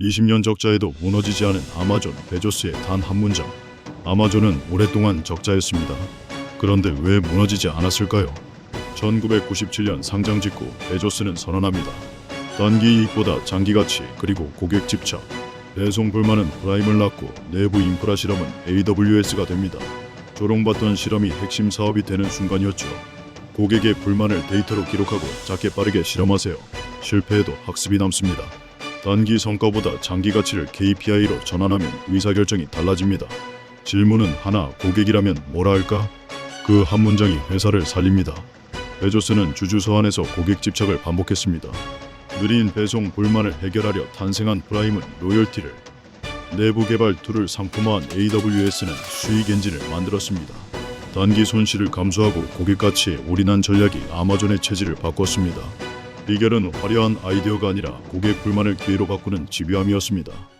20년 적자에도 무너지지 않은 아마존 베조스의 단 한 문장. 아마존은 오랫동안 적자였습니다. 그런데 왜 무너지지 않았을까요? 1997년 상장 직후 베조스는 선언합니다. 단기 이익보다 장기 가치 그리고 고객 집착, 배송 불만은 프라임을 낳고 내부 인프라 실험은 AWS가 됩니다. 조롱받던 실험이 핵심 사업이 되는 순간이었죠. 고객의 불만을 데이터로 기록하고 작게 빠르게 실험하세요. 실패해도 학습이 남습니다. 단기 성과보다 장기 가치를 KPI로 전환하면 의사결정이 달라집니다. 질문은 하나 고객이라면 뭐라 할까? 그 한 문장이 회사를 살립니다. 베조스는 주주 서한에서 고객 집착을 반복했습니다. 느린 배송 불만을 해결하려 탄생한 프라임은 로열티를 내부 개발 툴을 상품화한 AWS는 수익 엔진을 만들었습니다. 단기 손실을 감수하고 고객 가치에 올인한 전략이 아마존의 체질을 바꿨습니다. 비결은 화려한 아이디어가 아니라 고객 불만을 기회로 바꾸는 집요함이었습니다.